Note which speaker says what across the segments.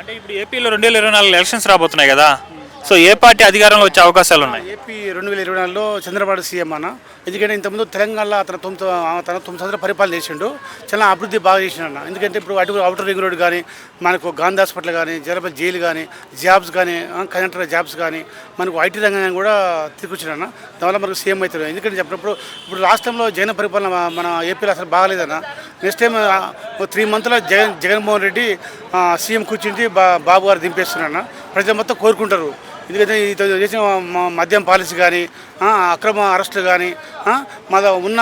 Speaker 1: అంటే ఇప్పుడు ఏపీలో రెండు వేల ఇరవై నాలుగు ఎలక్షన్స్ రాబోతున్నాయి కదా. సో ఏ పార్టీ అధికారంలో వచ్చే అవకాశాలు ఉన్నాయి?
Speaker 2: ఏపీ రెండు వేల ఇరవై నాలుగులో చంద్రబాబు సీఎం అన్న. ఎందుకంటే ఇంతకుముందు తెలంగాణలో అతను తొమ్మిది తన తొమ్మిది సంవత్సరాలు పరిపాలన చేసిండు. చాలా అభివృద్ధి బాగా చేసిండు అన్న. ఎందుకంటే ఇప్పుడు అటు అవుటర్ రింగ్ రోడ్ కానీ మనకు గాంధీ హాస్పిటల్ కానీ జలపతి జైలు కానీ జాబ్స్ కానీ కనెక్టర్ జాబ్స్ కానీ మనకు ఐటీ రంగం కూడా తీసుకొచ్చిండు అన్న. దానివల్ల మనకు సీఎం అవుతారు ఎందుకంటే చెప్పినప్పుడు ఇప్పుడు రాష్ట్రంలో జైన పరిపాలన మన ఏపీలో అసలు బాగాలేదన్న. నెక్స్ట్ టైం త్రీ మంత్లో జగన్ జగన్మోహన్ రెడ్డి సీఎం కూర్చుంటే బా బాబు గారు దింపేస్తున్నా ప్రజలు మొత్తం కోరుకుంటారు. ఎందుకంటే ఇతను చేసిన మద్యం పాలసీ కానీ అక్రమ అరెస్టులు కానీ మన ఉన్న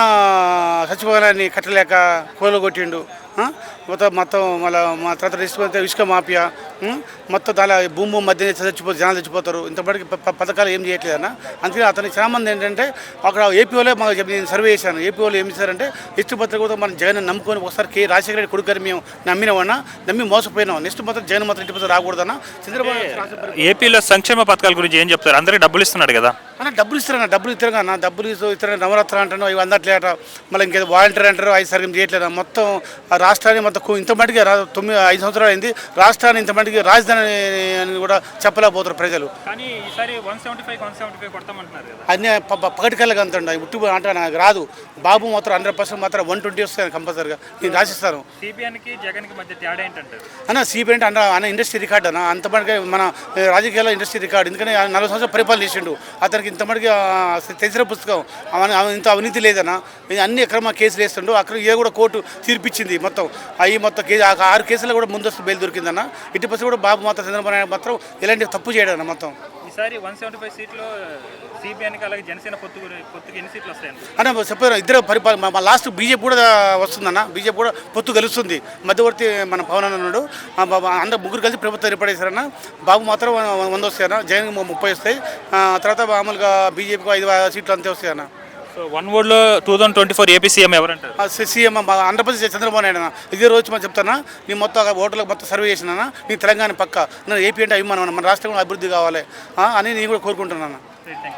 Speaker 2: సచివాలయాన్ని కట్టలేక కూలగొట్టిండు మొత్తం మొత్తం మళ్ళీ మా తర్వాత తీసుకుంటే ఇసుక మాఫియా మొత్తం దాని భూమి మధ్య చచ్చిపో జనాలు చచ్చిపోతారు. ప- పథకాలు ఏం చేయట్లేదన్న అందుకని అతని చాలా మంది ఏంటంటే అక్కడ ఏపీ వాళ్ళే మాకు నేను సర్వే చేశాను. ఏపీ వాళ్ళు ఏం చేశారంటే ఇష్ట పత్రిక కూడా మనం జగన్ నమ్ముకొని ఒకసారి కే రాజశేఖర రెడ్డి కొడుకని మేము నమ్మినామన్నా నమ్మి మోసపోయినాం నెక్స్ట్ మాత్రం జగన్ మాత్రం ఇంటి రాకూడదన్నా చంద్రబాబు
Speaker 1: ఏపీలో సంక్షేమ పథకాల గురించి ఏం చెప్తారు? అందరికి డబ్బులు ఇస్తున్నాడు కదా.
Speaker 2: డబ్బులు ఇస్తారన్న డబ్బులు ఇస్తారు అన్న డబ్బులు ఇస్తూ ఇస్తారు నవరాత్రులు అంటాను ఇవి అందట్లేట మళ్ళీ ఇంకేదో వాలంటీర్ అంటారు ఐదు సరిగ్గా చేయట్లేదు? మొత్తం ఆ రాష్ట్రాన్ని మొత్తం ఇంత మటుకి తొమ్మిది ఐదు సంవత్సరాలు అయింది. రాష్ట్రాన్ని ఇంత మటుకి రాజధాని అని కూడా చెప్పలేకపోతారు ప్రజలు. అన్ని పగటికల్లా అంతండి ఉట్టి అంటే నాకు రాదు. బాబు మాత్రం హండ్రెడ్ పర్సెంట్ మాత్రం వన్ ట్వంటీ వస్తాను కంపల్సరీగా. నేను రాసిస్తాను.
Speaker 1: జగన్కి మధ్య తేడా ఏంటంటారు
Speaker 2: అన్న సిబిఐ అంటే అన్న అన్న ఇండస్ట్రీ రికార్డ్ అన్న. అంత మటుకు మన రాజకీయాల్లో ఇండస్ట్రీ రికార్డ్. ఎందుకంటే నలభై సంవత్సరాలు పరిపాలన చేసిండు. అతనికి ఇంత మటుకు తెలిసిన పుస్తకం. ఇంత అవినీతి లేదన్న. అన్ని అక్రమ కేసులు వేస్తుండు. అక్కడ ఏ కూడా కోర్టు తీర్పిచ్చింది మొత్తం. అవి మొత్తం కేసు ఆరు కేసులు కూడా ముందస్తు బెయిల్ దొరికిందన్న. ఇటు పసి కూడా బాబు మాత్రం చంద్రబాబు నాయుడు మాత్రం ఇలాంటి తప్పు చేయడం అన్న మొత్తం.
Speaker 1: ఈసారి వన్ సెవెంటీ ఫైవ్ సీట్లో సిపిఎన్కి అలాగే జనసేన పొత్తు పొత్తుకి ఎన్ని సీట్లు వస్తాయండి?
Speaker 2: అన్న చెప్పారు ఇద్దరు పరిపాలన మా లాస్ట్ బీజేపీ కూడా వస్తుందన్న. బీజేపీ కూడా పొత్తు కలుస్తుంది మధ్యవర్తి మన పవన్ అన్నాడు ఉన్నాడు. ఆ అందరు ముగ్గురు కలిసి ప్రభుత్వం ఏర్పడేశారన్న. బాబు మాత్రం వంద వస్తాయన్న జగన్ ముప్పై వస్తాయి. ఆ, తర్వాత మామూలుగా బీజేపీకి ఐదు సీట్లు అంతే వస్తాయన్న
Speaker 1: so one వర్డ్లో two thousand twenty four AP CM ఎవరంటారు?
Speaker 2: CM Andhra Pradesh Chandrababu Naidu ఇదే రోజు మనం చెప్తానా? నేను మొత్తం ఓటర్లకు మొత్తం సర్వే చేసినా నీ తెలంగాణ పక్క. నేను ఏపీ అంటే అభిమానం. మన రాష్ట్రం కూడా అభివృద్ధి కావాలి అని నేను కూడా కోరుకుంటున్నాను